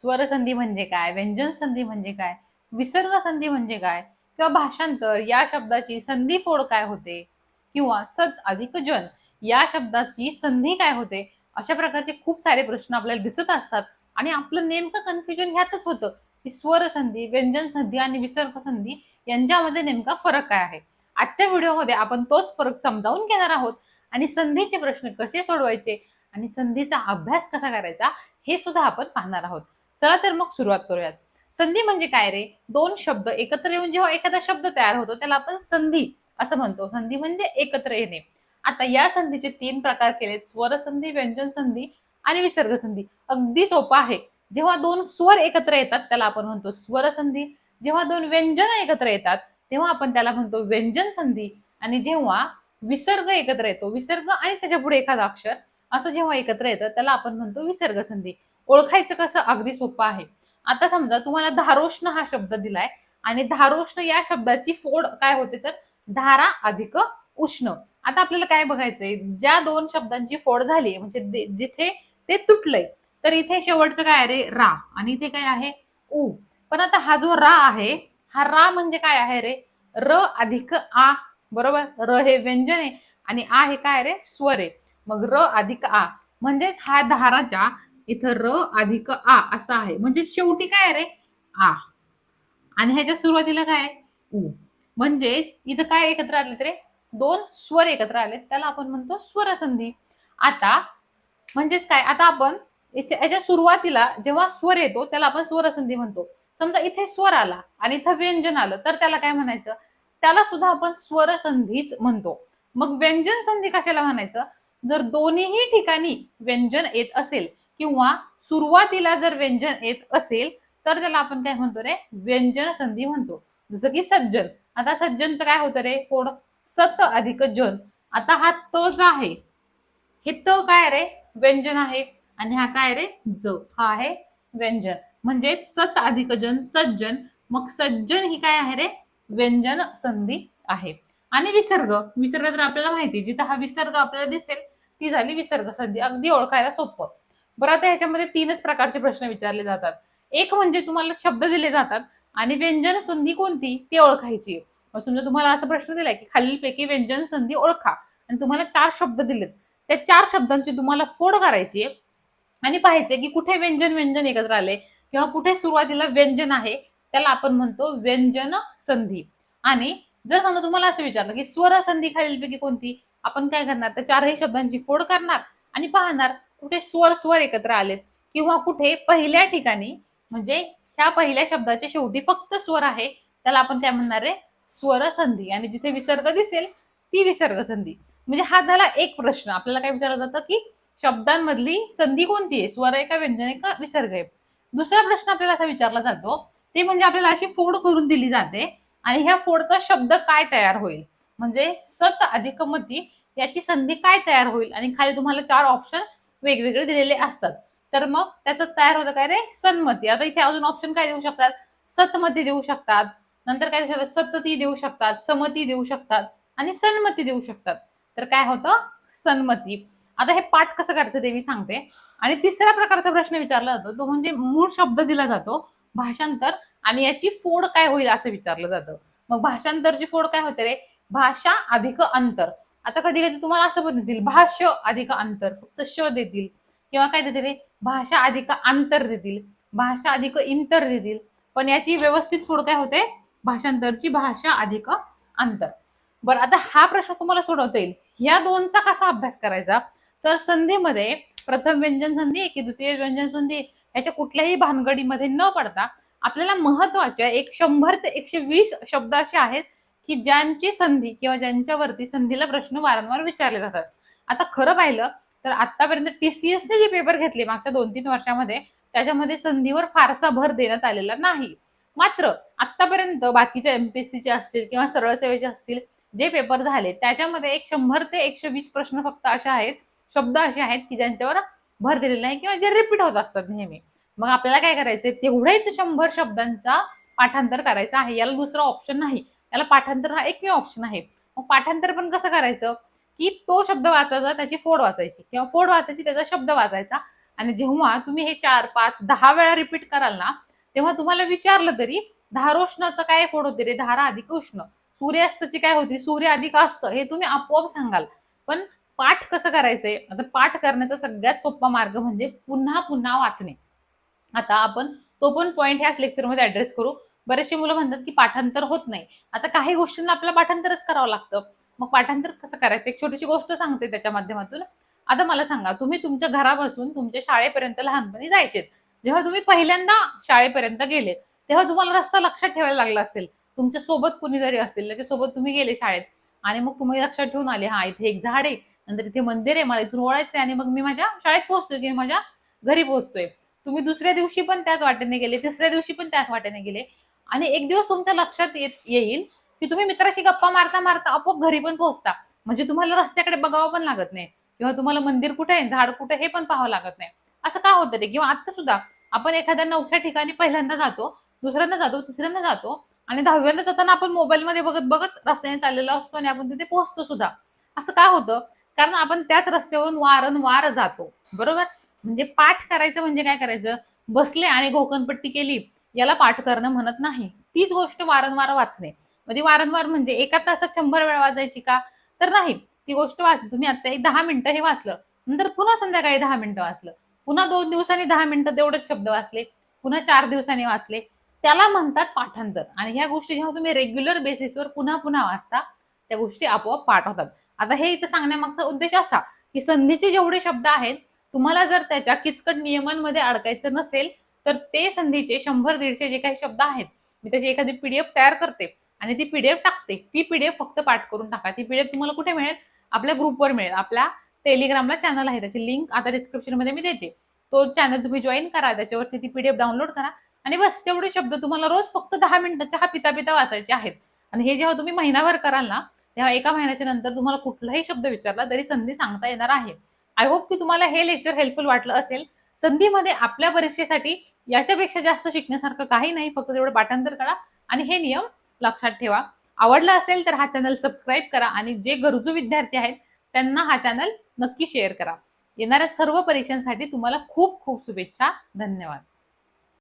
स्वर संधी म्हणजे काय व्यंजन संधी म्हणजे काय विसर्ग संधी म्हणजे काय किंवा भाषांतर या शब्दाची संधी फोड काय होते किंवा सत अधिक जन या शब्दाची संधी काय होते अशा प्रकारचे खूप सारे प्रश्न आपल्याला दिसत असतात. आणि आपलं नेमकं कन्फ्युजन ह्यातच होतं की स्वर संधी व्यंजन संधी आणि विसर्ग संधी यांच्यामध्ये नेमका फरक काय आहे. आजच्या व्हिडिओमध्ये आपण तोच फरक समजावून घेणार आहोत. आणि संधीचे प्रश्न कसे सोडवायचे आणि संधीचा अभ्यास कसा करायचा हे सुद्धा आपण पाहणार आहोत. चला तर मग सुरुवात करूयात. संधी म्हणजे काय रे? दोन शब्द एकत्र येऊन जेव्हा एखादा शब्द तयार होतो त्याला आपण संधी असं म्हणतो. संधी म्हणजे एकत्र येणे. आता या संधीचे तीन प्रकार केलेत. स्वर संधी व्यंजन संधी आणि विसर्ग संधी. अगदी सोपं आहे. जेव्हा दोन स्वर एकत्र येतात त्याला आपण म्हणतो स्वर संधी. जेव्हा दोन व्यंजन एकत्र येतात तेव्हा आपण त्याला म्हणतो व्यंजन संधी. आणि जेव्हा विसर्ग एकत्र येतो विसर्ग आणि त्याच्या पुढे एखादा अक्षर असं जेव्हा एकत्र येतं त्याला आपण म्हणतो विसर्ग संधी. ओळखायचं कसं अगदी सोपं आहे. आता समजा तुम्हाला धारोष्ण हा शब्द दिलाय आणि धारोष्ण या शब्दाची फोड काय होते तर धारा अधिक उष्ण. आता आपल्याला काय बघायचंय? ज्या दोन शब्दांची फोड झाली म्हणजे जिथे ते तुटलंय तर इथे शेवटचं काय आहे रे? रा. आणि इथे काय आहे? उ. पण आता हा जो रा आहे हा रा म्हणजे काय आहे रे? र अधिक आ. बरोबर? र हे व्यंजन आहे आणि आ हे काय रे? स्वर आहे. मग र अधिक आ. म्हणजेच हा धाराच्या इथं र अधिक आ असा आहे. म्हणजे शेवटी काय रे? आ. आणि ह्याच्या सुरुवातीला काय उ. म्हणजेच इथं काय एकत्र आले रे? दोन स्वर एकत्र आले त्याला आपण म्हणतो स्वरसंधी. आता म्हणजेच काय? आता आपण इथे याच्या सुरुवातीला जेव्हा स्वर येतो त्याला आपण स्वरसंधी म्हणतो. समजा इथे स्वर आला आणि इथं व्यंजन आलं तर त्याला काय म्हणायचं? त्याला सुद्धा आपण स्वरसंधीच म्हणतो. मग व्यंजन संधी कशाला म्हणायचं? जर दोन्हीही ठिकाणी व्यंजन येत असेल किंवा सुरुवातीला जर व्यंजन येत असेल तर त्याला आपण काय म्हणतो रे? व्यंजन संधी म्हणतो. जसं की सज्जन. आता सज्जनचं काय होतं रे? कोण? सत अधिक जन. आता हा त जो आहे हे त काय रे? व्यंजन आहे. आणि हा काय रे? ज. हा आहे व्यंजन. म्हणजे सत अधिक जन सज्जन. मग सज्जन ही काय आहे रे? व्यंजन संधी आहे. आणि विसर्ग. विसर्ग तर आपल्याला माहिती आहे. जिथं हा विसर्ग आपल्याला दिसेल ती झाली विसर्ग संधी. अगदी ओळखायला सोपं. बरं आता ह्याच्यामध्ये तीनच प्रकारचे प्रश्न विचारले जातात. एक म्हणजे तुम्हाला शब्द दिले जातात आणि व्यंजन संधी कोणती? ती ओळखायची. मग समजा तुम्हाला असा प्रश्न दिलाय की खालीलपैकी व्यंजन संधी ओळखा आणि तुम्हाला चार शब्द दिलेत. त्या चार शब्दांची तुम्हाला फोड करायची आहे आणि पाहायचे की कुठे व्यंजन व्यंजन एकत्र आले किंवा कुठे सुरुवातीला व्यंजन आहे त्याला आपण म्हणतो व्यंजन संधी आणि जर समजा तुम्हाला असं विचारलं की स्वर संधी खालीलपैकी कोणती? आपण काय करणार? तर चारही शब्दांची फोड करणार आणि पाहणार कुठे स्वर स्वर एकत्र आलेत किंवा कुठे पहिल्या ठिकाणी म्हणजे ह्या पहिल्या शब्दाच्या शेवटी फक्त स्वर आहे त्याला आपण काय म्हणणार आहे? स्वर संधी आणि जिथे विसर्ग दिसेल ती विसर्ग संधी म्हणजे हा झाला एक प्रश्न. आपल्याला काय विचारलं जातं की शब्दांमधली संधी कोणती आहे? स्वर आहे का व्यंजन आहे का विसर्ग आहे? दुसरा प्रश्न आपल्याला असा विचारला जातो ते म्हणजे आपल्याला अशी फोड करून दिली जाते आणि ह्या फोडचा शब्द काय तयार होईल? म्हणजे सत अधिक मती याची संधी काय तयार होईल? आणि खाली तुम्हाला चार ऑप्शन वेगवेगळे दिलेले असतात. तर मग त्याचं तयार होतं काय रे? सन्मती. आता इथे अजून ऑप्शन काय देऊ शकतात? सतमती देऊ शकतात. नंतर काय देऊ शकतात? सतती देऊ शकतात. समती देऊ शकतात. आणि सन्मती देऊ शकतात. तर काय होतं? सन्मती. आता हे पाठ कसं करायचं ते मी सांगते. आणि तिसऱ्या प्रकारचा प्रश्न विचारला जातो. तो म्हणजे मूळ शब्द दिला जातो भाषांतर आणि याची फोड काय होईल असं विचारलं जातं. मग भाषांतरची फोड काय होते रे? भाषा अधिक अंतर. आता कधी कधी तुम्हाला असं पण देतील भाष्य अधिक अंतर फक्त श देतील. किंवा काय देतील भाषा अधिक अंतर देतील भाषा अधिक इंतर देतील. पण याची व्यवस्थित सोड काय होते? भाषांतरची भाषा अधिक अंतर. बरं आता हा प्रश्न तुम्हाला सोडवता येईल. या दोनचा कसा अभ्यास करायचा? तर संधीमध्ये प्रथम व्यंजन संधी की द्वितीय व्यंजन संधी याच्या कुठल्याही भानगडीमध्ये न पडता आपल्याला महत्त्वाच्या एक शंभर ते एकशे वीस शब्द असे आहेत की ज्यांची संधी किंवा ज्यांच्यावरती संधीला प्रश्न वारंवार विचारले जातात. आता खरं पाहिलं तर आतापर्यंत टीसीएसने जे पेपर घेतले मागच्या दोन तीन वर्षामध्ये त्याच्यामध्ये संधीवर फारसा भर देण्यात आलेला नाही. मात्र आतापर्यंत बाकीच्या एमपीएससीचे असतील किंवा सरळ सेवेचे असतील जे पेपर झाले त्याच्यामध्ये एक शंभर ते एकशे वीस प्रश्न फक्त असे आहेत शब्द असे आहेत की ज्यांच्यावर भर दिलेला आहे किंवा जे रिपीट होत असतात नेहमी. मग आपल्याला काय करायचंय? तेवढेच शंभर शब्दांचा पाठांतर करायचं आहे. याला दुसरा ऑप्शन नाही. याला पाठांतर हा एकमेव ऑप्शन आहे. मग पाठांतर पण कसं करायचं? की तो शब्द वाचायचा त्याची फोड वाचायची. किंवा फोड वाचायची त्याचा शब्द वाचायचा. आणि जेव्हा तुम्ही हे चार पाच दहा वेळा रिपीट कराल ना तेव्हा तुम्हाला विचारलं तरी धारोष्णाचं काय फोड होते रे? धारा अधिक उष्ण. सूर्यास्ताची काय होती? सूर्य अधिक अस्त. हे तुम्ही आपोआप सांगाल. पण पाठ कसं करायचंय? आता पाठ करण्याचा सगळ्यात सोपा मार्ग म्हणजे पुन्हा पुन्हा वाचणे. आता आपण तो पण पॉईंट ह्याच लेक्चरमध्ये ऍड्रेस करू. बरेचसे मुलं म्हणतात की पाठांतर होत नाही. आता काही गोष्टींना आपल्याला पाठांतरच करावं लागतं. मग पाठांतर कसं करायचं? एक छोटीशी गोष्ट सांगते त्याच्या माध्यमातून. आता मला सांगा तुम्ही तुमच्या घरापासून तुमच्या शाळेपर्यंत लहानपणी जायचे जेव्हा तुम्ही पहिल्यांदा शाळेपर्यंत गेले तेव्हा तुम्हाला रस्ता लक्षात ठेवायला लागला असेल. तुमच्यासोबत कुणी जरी असेल त्याच्यासोबत तुम्ही गेले शाळेत. आणि मग तुम्ही लक्षात ठेवून आले हा इथे एक झाड आहे. नंतर इथे मंदिर आहे. मला इथून ओळायचं आहे आणि मग मी माझ्या शाळेत पोहोचतोय किंवा माझ्या घरी पोहोचतोय. तुम्ही दुसऱ्या दिवशी पण त्याच वाटेने गेले तिसऱ्या दिवशी पण त्याच वाटेने गेले. आणि एक दिवस तुमच्या लक्षात येत येईल की तुम्ही मित्राशी गप्पा मारता मारता आपोआप घरी पण पोहोचता. म्हणजे तुम्हाला रस्त्याकडे बघावं पण लागत नाही. किंवा तुम्हाला मंदिर कुठे आहे झाड कुठे हे पण पाहावं लागत नाही. असं का होतं रे किंवा आता सुद्धा आपण एखाद्या नवख्या ठिकाणी पहिल्यांदा जातो दुसऱ्यांदा जातो तिसऱ्यांदा जातो आणि दहाव्यांदा जाताना आपण मोबाईलमध्ये बघत बघत रस्त्याने चाललेला असतो आणि आपण तिथे पोहोचतो सुद्धा. असं का होतं? कारण आपण त्याच रस्त्यावरून वारंवार जातो. बरोबर? म्हणजे पाठ करायचं म्हणजे काय करायचं? बसले आणि घोकणपट्टी केली याला पाठ करणं म्हणत नाही. तीच गोष्ट वारंवार वाचणे. म्हणजे वारंवार म्हणजे एका तासात शंभर वेळा वाचायची का? तर नाही. ती गोष्ट वाचली. तुम्ही आता एक दहा मिनिटं हे वाचलं. नंतर पुन्हा संध्याकाळी दहा मिनिटं वाचलं. पुन्हा दोन दिवसांनी दहा मिनिटं तेवढेच शब्द वाचले. पुन्हा चार दिवसांनी वाचले. त्याला म्हणतात पाठांतर. आणि ह्या गोष्टी जेव्हा तुम्ही रेग्युलर बेसिसवर पुन्हा पुन्हा वाचता त्या गोष्टी आपोआप पाठ होतात. आता हे इथं सांगण्यामागचा उद्देश असा की संधीचे जेवढे शब्द आहेत तुम्हाला जर त्याच्या किचकट नियमांमध्ये अडकायचं नसेल तर ते संधीचे शंभर दीडशे जे काही शब्द आहेत मी त्याची एखादी पीडीएफ तयार करते आणि ती पीडीएफ टाकते. ती पीडीएफ फक्त पाठ करून टाका. ती पीडीएफ तुम्हाला कुठे मिळेल? आपल्या ग्रुपवर मिळेल. आपल्या टेलिग्रामला चॅनल आहे. त्याची लिंक आता डिस्क्रिप्शनमध्ये मी देते. तो चॅनल तुम्ही जॉईन करा. त्याच्यावरची ती पीडीएफ डाउनलोड करा. आणि बस तेवढे शब्द तुम्हाला रोज फक्त दहा मिनिटं चहा पिता पिता वाचायचे आहेत. आणि हे जेव्हा तुम्ही महिनाभर कराल ना तेव्हा एका महिन्याच्या नंतर तुम्हाला कुठलाही शब्द विचारला तरी संधी सांगता येणार आहे. आय होप की तुम्हाला हे लेक्चर हेल्पफुल वाटलं असेल. संधीमध्ये आपल्या परीक्षेसाठी याच्यापेक्षा जास्त शिकण्यासारखं काही नाही फक्त तेवढं पाठांतर करा. आणि हे नियम लक्षात ठेवा. आवडला असेल तर हा चॅनल सबस्क्राईब करा आणि जे गरजू विद्यार्थी आहेत त्यांना हा चॅनल नक्की शेअर करा. येणाऱ्या सर्व परीक्षांसाठी तुम्हाला खूप खूप शुभेच्छा. धन्यवाद.